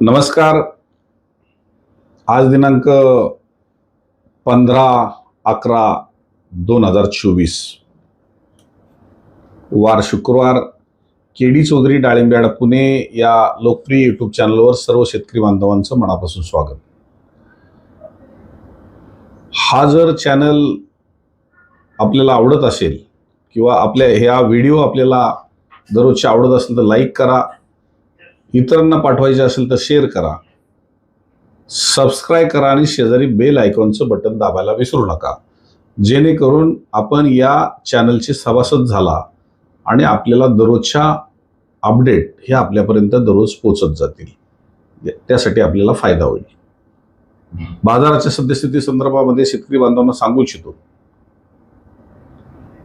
नमस्कार. आज दिनांक पंधरा अकरा दोन हजार चोवीस. वार शुक्रवार केडी चौधरी डाळिंब्याड पुणे या लोकप्रिय यूट्यूब चॅनलवर सर्व शेतकरी बांधवांचं मनापासून स्वागत. हा जर चॅनल आपल्याला आवडत असेल किंवा आपल्या ह्या व्हिडिओ आपल्याला दररोजचे आवडत असेल तर लाईक करा. इतरांना पाठवायचे असेल तर शेअर करा. सबस्क्राईब करा आणि शेजारी बेल आयकॉनचं बटन दाबायला विसरू नका. जेणेकरून आपण या चॅनलचे सभासद झाला आणि आपल्याला दररोजच्या अपडेट हे आपल्यापर्यंत दररोज पोचत जातील. त्यासाठी आपल्याला फायदा होईल. बाजाराच्या सद्यस्थिती संदर्भामध्ये शेतकरी बांधवांना सांगू इच्छितो.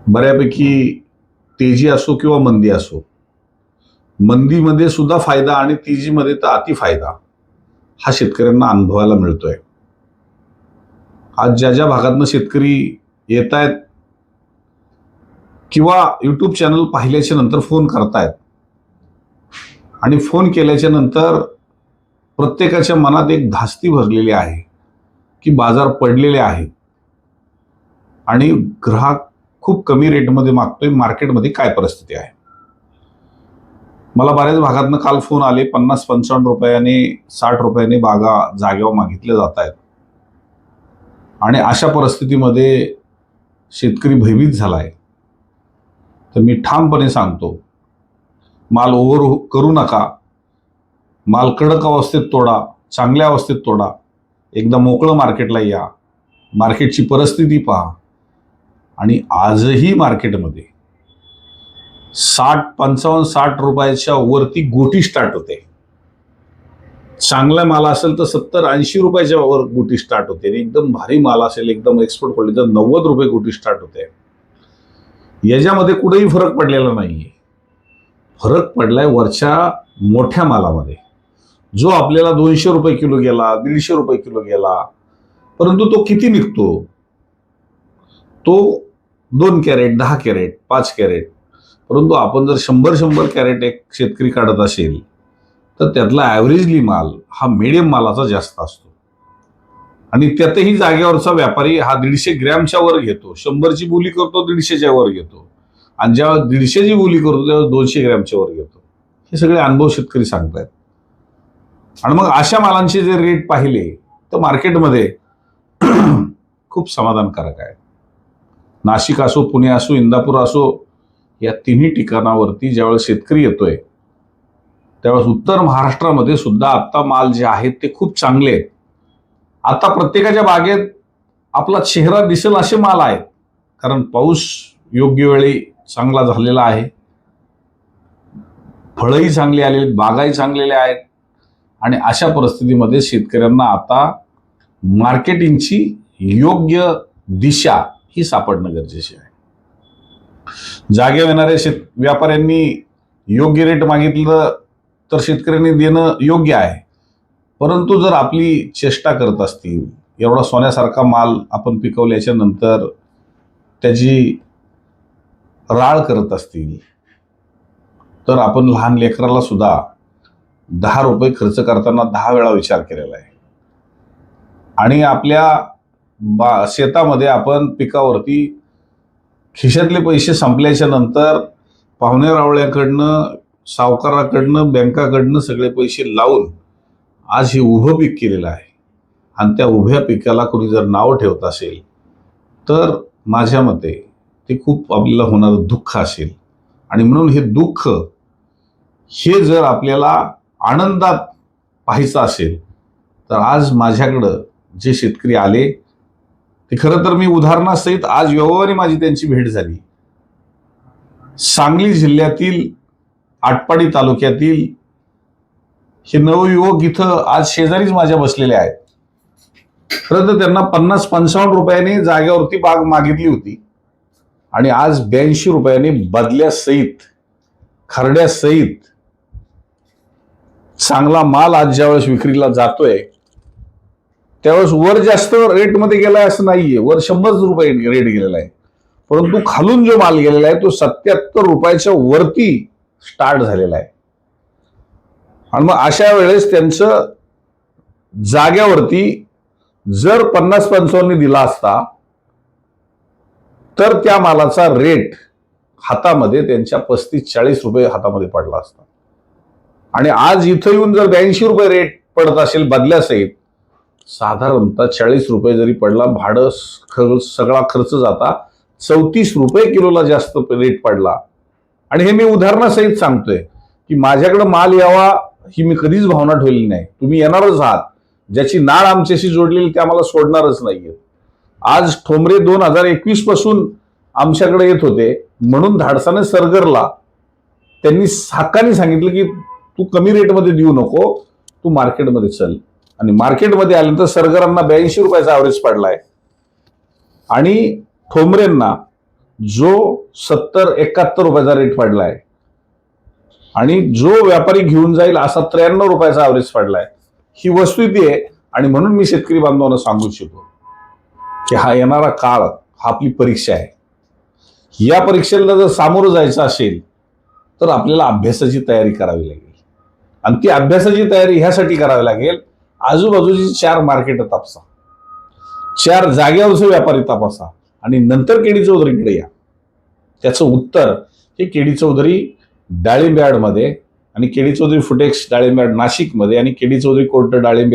बऱ्यापैकी तेजी असो किंवा मंदी असो मंदीमध्ये सुद्धा फायदा आणि तेजीमध्ये तर अति फायदा हा शेतकऱ्यांना अनुभवायला मिळतोय. आज ज्या ज्या भागातनं शेतकरी येत आहेत किंवा यूट्यूब चॅनल पाहिल्याच्या नंतर फोन करतायत आणि फोन केल्याच्यानंतर प्रत्येकाच्या मनात एक धास्ती भरलेली आहे की बाजार पडलेले आहे आणि ग्राहक खूप कमी रेटमध्ये मागतोय मार्केटमध्ये काय परिस्थिती आहे? मला बऱ्याच भागातनं काल फोन आले पन्नास पंचावन्न रुपयाने साठ रुपयाने बागा जागेवर मागितल्या जात आहेत. आणि अशा परिस्थितीमध्ये शेतकरी भयभीत झाला आहे तर मी ठामपणे सांगतो माल ओव्हर करू नका. माल कडक अवस्थेत तोडा चांगल्या अवस्थेत तोडा. एकदा मोकळं मार्केटला या. मार्केटची परिस्थिती पहा. आणि आजही मार्केटमध्ये साठ पंचावन्न साठ रुपयाच्या वरती गोटी स्टार्ट होते. चांगला माल असेल तर सत्तर ऐंशी रुपयाच्या वर गोटी स्टार्ट होते. आणि एकदम भारी माल असेल एकदम एक्सपोर्ट क्वालिटी तर नव्वद रुपये गोटी स्टार्ट होते. याच्यामध्ये कुठेही फरक पडलेला नाही फरक पडलाय वरच्या मोठ्या मालामध्ये. जो आपल्याला दोनशे रुपये किलो गेला दीडशे रुपये किलो गेला परंतु तो किती निघतो? तो दोन कॅरेट दहा कॅरेट पाच कॅरेट परंतु आपण जर शंभर शंभर कॅरेट एक शेतकरी काढत असेल तर त्यातला ॲव्हरेजली माल हा मिडियम मालाचा जास्त असतो. आणि त्यातही जागेवरचा व्यापारी हा दीडशे ग्रॅमच्या वर घेतो. शंभरची बोली करतो दीडशेच्या वर घेतो. आणि ज्या दीडशेची बोली करतो तेव्हा दोनशे ग्रॅमच्या वर घेतो. हे सगळे अनुभव शेतकरी सांगतायत. आणि मग अशा मालांचे जे रेट पाहिले तर मार्केटमध्ये खूप समाधानकारक आहे. नाशिक असो पुणे असो इंदापूर असो या तिन्ही ठिकाणावरती ज्यावेळेस शेतकरी येतोय त्यावेळेस उत्तर महाराष्ट्रामध्ये सुद्धा आत्ता माल जे आहेत ते खूप चांगले आहेत. आता प्रत्येकाच्या बागेत आपला चेहरा दिसेल असे माल आहेत कारण पाऊस योग्य वेळी चांगला झालेला आहे. फळंही चांगली आलेली बागाही चांगलेल्या आहेत. आणि अशा परिस्थितीमध्ये शेतकऱ्यांना आता मार्केटिंगची योग्य दिशा ही सापडणं गरजेचे आहे. जागेवर येणाऱ्या शेत व्यापाऱ्यांनी योग्य रेट मागितलं तर शेतकऱ्यांनी देणं योग्य आहे. परंतु जर आपली चेष्टा करत असतील एवढा सोन्यासारखा माल आपण पिकवल्याच्या नंतर त्याची राळ करत असतील तर आपण लहान लेकराला सुद्धा दहा रुपये खर्च करताना दहा वेळा विचार केलेला आहे. आणि आपल्या बा शेतामध्ये आपण पिकावरती खिशातले पैसे संपल्याच्या नंतर पाहुणे रावळ्याकडनं सावकाराकडनं बँकाकडनं सगळे पैसे लावून आज हे उभं पीक केलेलं आहे. आणि त्या उभ्या पिकाला कोणी जर नाव ठेवत असेल तर माझ्या मते ते खूप आपल्याला होणारं दुःख असेल. आणि म्हणून हे दुःख हे जर आपल्याला आनंदात पाहायचं असेल तर आज माझ्याकडं जे शेतकरी आले ते खरं तर मी उदाहरणासहित आज व्यवहारी माझी त्यांची भेट झाली. सांगली जिल्ह्यातील आटपाडी तालुक्यातील हे नवयुवक इथं आज शेजारीच माझ्या बसलेले आहेत. खरं तर त्यांना पन्नास पंचावन्न रुपयाने जागेवरती बाग मागितली होती. आणि आज ब्याऐंशी रुपयाने बदल्यासहित खरड्यासहित चांगला माल आज ज्यावेळेस विक्रीला जातोय त्यावेळेस वर जास्त रेटमध्ये गेलाय असं नाहीये. वर शंभर रुपये रेट गेलेला आहे. परंतु खालून जो माल गेलेला आहे तो सत्याहत्तर रुपयाच्या वरती स्टार्ट झालेला आहे. आणि मग अशा वेळेस त्यांचं जाग्यावरती जर पन्नास पंचावन्न दिला असता तर त्या मालाचा रेट हातामध्ये त्यांच्या पस्तीस चाळीस रुपये हातामध्ये पडला असता. आणि आज इथं येऊन जर ब्याऐंशी रुपये रेट पडत असेल बदल्यासहित साधारणतः चाळीस रुपये जरी पडला भाडं ख- सगळा खर्च जाता चौतीस रुपये किलोला जास्त रेट पडला. आणि हे मी उदाहरणासहित सांगतोय की माझ्याकडं माल यावा ही मी कधीच भावना ठेवली नाही. तुम्ही येणारच आहात. ज्याची नाळ आमच्याशी जोडलेली ते आम्हाला सोडणारच नाहीये आज ठोंबरे दोन हजार एकवीसपासून आमच्याकडे येत होते. म्हणून धाडसाने सरगरला. त्यांनी हक्काने सांगितलं की तू कमी रेटमध्ये देऊ नको तू मार्केटमध्ये चल. आणि मार्केटमध्ये आल्यानंतर सरगरांना ब्याऐंशी रुपयाचा ॲव्हरेज पडलाय. आणि ठोंबरेंना जो सत्तर एकाहत्तर रुपयाचा रेट पडलाय. आणि जो व्यापारी घेऊन जाईल असा त्र्याण्णव रुपयाचा ॲव्हरेज पडलाय. ही वस्तुस्थिती आहे. आणि म्हणून मी शेतकरी बांधवांना सांगू इच्छितो की हा येणारा काळ हा आपली परीक्षा आहे. या परीक्षेला जर सामोरं जायचं असेल तर आपल्याला अभ्यासाची तयारी करावी लागेल. आणि ती अभ्यासाची तयारी ह्यासाठी करावी लागेल आजूबाजूची चार मार्केट तपासा चार जाग्यावरचे व्यापारी तपासा. आणि नंतर केडी चौधरीकडे या. त्याचं उत्तर हे केडी चौधरी डाळिंब्याडमध्ये आणि केडी चौधरी फुटेक्स डाळिंब्याड नाशिकमध्ये आणि केडी चौधरी कोर्ट डाळिंब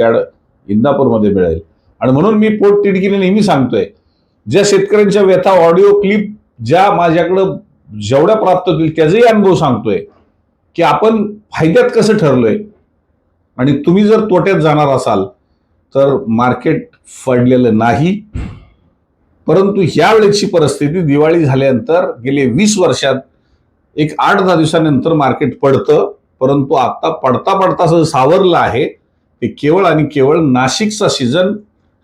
इंदापूरमध्ये मिळेल. आणि म्हणून मी पोट तिडकीने नेहमी सांगतोय ज्या शेतकऱ्यांच्या व्यथा ऑडिओ क्लिप ज्या माझ्याकडं जेवढ्या प्राप्त होतील त्याचाही अनुभव सांगतोय की आपण फायद्यात कसं ठरलोय आणि तुम्ही जर तोट्यात जाणार असाल तर मार्केट फडलेलं नाही. परंतु ह्यावेळेची परिस्थिती दिवाळी झाल्यानंतर गेले वीस वर्षात एक आठ दहा दिवसानंतर मार्केट पडतं. परंतु आता पडता पडता असं सावरलं आहे ते केवळ आणि केवळ नाशिकचा सीझन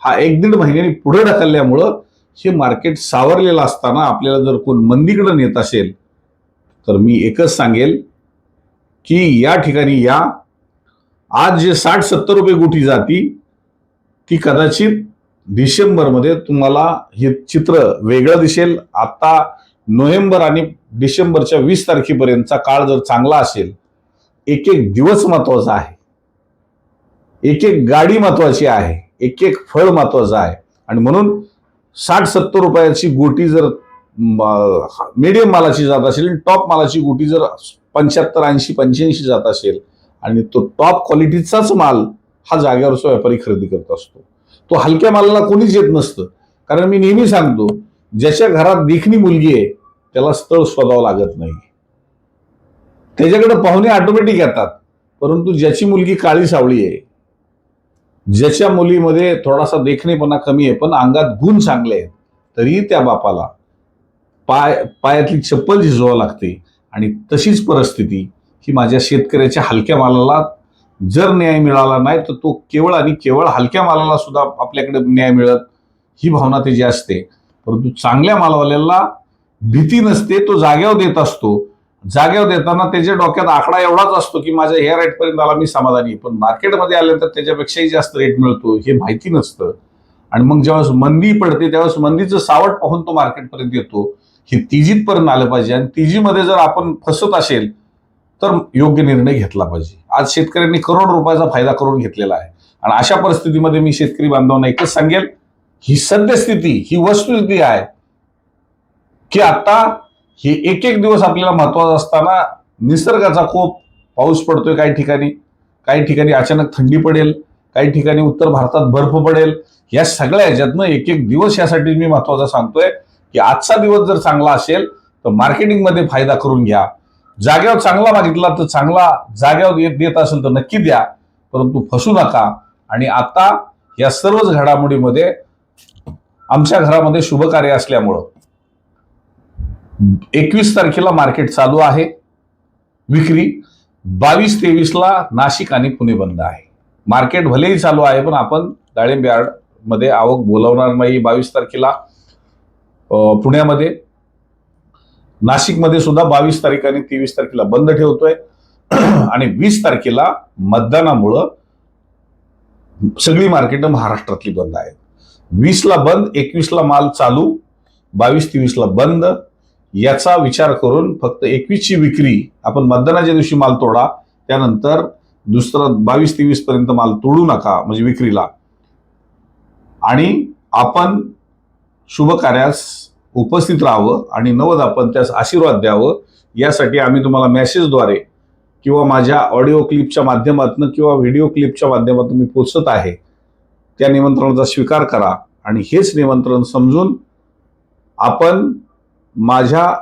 हा एक दीड महिन्याने पुढे ढकलल्यामुळं हे मार्केट सावरलेलं असताना आपल्याला जर कोण मंदीकडे नेत असेल तर मी एकच सांगेल की या ठिकाणी या आज जे साठ सत्तर रुपये गुठी जाती ती कदाचित डिसेंबरमध्ये तुम्हाला हे चित्र वेगळं दिसेल. आता नोव्हेंबर आणि डिसेंबरच्या वीस तारखेपर्यंतचा काळ जर चांगला असेल एक एक दिवस महत्त्वाचा आहे. एक एक गाडी महत्वाची आहे. एक एक फळ महत्वाचं आहे. आणि म्हणून साठ सत्तर रुपयाची गोटी जर मीडियम मालाची जात असेल टॉप मालाची गोटी जर पंच्याहत्तर ऐंशी पंच्याऐंशी जात असेल आणि तो टॉप क्वालिटीचाच माल हा जागेवरचा व्यापारी खरेदी करत असतो. तो हलक्या मालाला कोणीच येत नसतं. कारण मी नेहमी सांगतो ज्याच्या घरात देखणी मुलगी आहे त्याला स्थळ शोधावं लागत नाही. त्याच्याकडे पाहुणे ऑटोमॅटिक येतात. परंतु ज्याची मुलगी काळी सावळी आहे ज्याच्या मुलीमध्ये थोडासा देखणेपणा कमी आहे पण अंगात गुण चांगले आहेत तरी त्या बापाला पाय पायातली चप्पल झिजवावं लागते. आणि तशीच परिस्थिती की माझ्या शेतकऱ्याच्या हलक्या मालाला जर न्याय मिळाला नाही तर तो केवळ आणि केवळ हलक्या मालाला सुद्धा आपल्याकडे न्याय मिळत ही भावना त्याची असते. परंतु चांगल्या मालवाल्याला भीती नसते तो जाग्यावर देत असतो. जाग्यावर देताना त्याच्या डोक्यात आकडा एवढाच असतो की माझ्या ह्या रेटपर्यंत आला मी समाधानी आहे. पण मार्केटमध्ये आल्यानंतर त्याच्यापेक्षाही जास्त रेट मिळतो हे माहिती नसतं. आणि मग ज्यावेळेस मंदी पडते त्यावेळेस मंदीचं सावट पाहून तो मार्केटपर्यंत येतो. हे तिजीतपर्यंत आलं पाहिजे. आणि तिजीमध्ये जर आपण फसत असेल तर योग्य निर्णय घेतला पाहिजे. आज शेतकऱ्यांनी करोड रुपयाचा फायदा करून घेतलेला आहे. आणि अशा परिस्थितीमध्ये मी शेतकरी बांधवांना एकच सांगेल ही सद्यस्थिती ही वस्तुस्थिती आहे की आता हे एक एक दिवस आपल्याला महत्त्वाचा असताना निसर्गाचा खूप पाऊस पडतोय काही ठिकाणी. काही ठिकाणी अचानक थंडी पडेल काही ठिकाणी उत्तर भारतात बर्फ पडेल. या सगळ्या ह्याच्यातनं एक एक दिवस यासाठी मी महत्त्वाचा सांगतोय की आजचा दिवस जर चांगला असेल तर मार्केटिंगमध्ये फायदा करून घ्या. जागेवर चांगला मागितला तर चांगला जाग्यावर येत देत असेल तर नक्की द्या परंतु फसू नका. आणि आता या सर्वच घडामोडीमध्ये आमच्या घरामध्ये शुभ कार्य असल्यामुळं एकवीस तारखेला मार्केट चालू आहे. विक्री बावीस तेवीसला नाशिक आणि पुणे बंद आहे. मार्केट भलेही चालू आहे पण आपण डाळिंबमध्ये आवक बोलवणार नाही बावीस तारखेला. पुण्यामध्ये नाशिकमध्ये सुद्धा बावीस तारीख आणि तेवीस तारखेला बंद ठेवतोय. आणि वीस तारखेला मतदानामुळं सगळी मार्केट महाराष्ट्रातली बंद आहेत. वीसला बंद एकवीसला माल चालू बावीस तेवीसला बंद. याचा विचार करून फक्त एकवीसची विक्री आपण मतदानाच्या दिवशी माल तोडा त्यानंतर दुसरं बावीस तेवीस पर्यंत माल तोडू नका म्हणजे विक्रीला. आणि आपण शुभ कार्यास उपस्थित राहावं आणि नवद आपण त्यास आशीर्वाद द्यावं यासाठी आम्ही तुम्हाला मेसेजद्वारे किंवा माझ्या ऑडिओ क्लिपच्या माध्यमातून किंवा व्हिडिओ क्लिपच्या माध्यमातून मी पोचत आहे त्या निमंत्रणाचा स्वीकार करा आणि हेच निमंत्रण समजून आपण माझ्या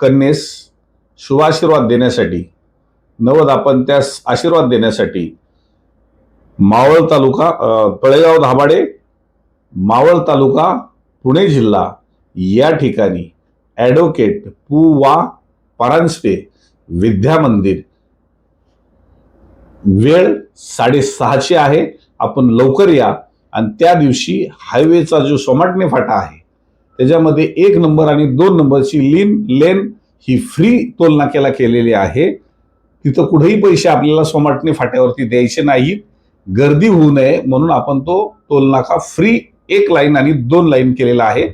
कन्येस शुभाशीर्वाद देण्यासाठी नवद आपण त्यास आशीर्वाद देण्यासाठी मावळ तालुका पळेगाव तळेगाव मावळ तालुका पुणे जिल्हा या ठिकाणी ॲडव्होकेट पु वा परांजपे विद्या मंदिर वेळ साडेसहाची आहे. आपण लवकर या. आणि त्या दिवशी हायवेचा जो सोमाटणे फाटा आहे त्याच्यामध्ये एक नंबर आणि दोन नंबरची लिन लेन ही फ्री टोलनाक्याला केलेली आहे. तिथं कुठेही पैसे आपल्याला सोमाटणे फाट्यावरती द्यायचे नाहीत. गर्दी होऊ नये म्हणून आपण तो टोलनाका फ्री एक लाईन आणि दोन लाईन केलेला आहे.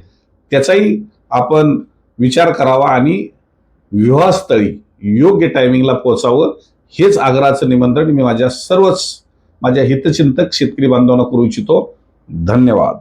त्याचाही आपण विचार करावा आणि विवाहस्थळी योग्य टायमिंगला पोचावं हेच आग्रहाचं निमंत्रण मी माझ्या सर्वच माझ्या हितचिंतक शेतकरी बांधवांना करू इच्छितो. धन्यवाद.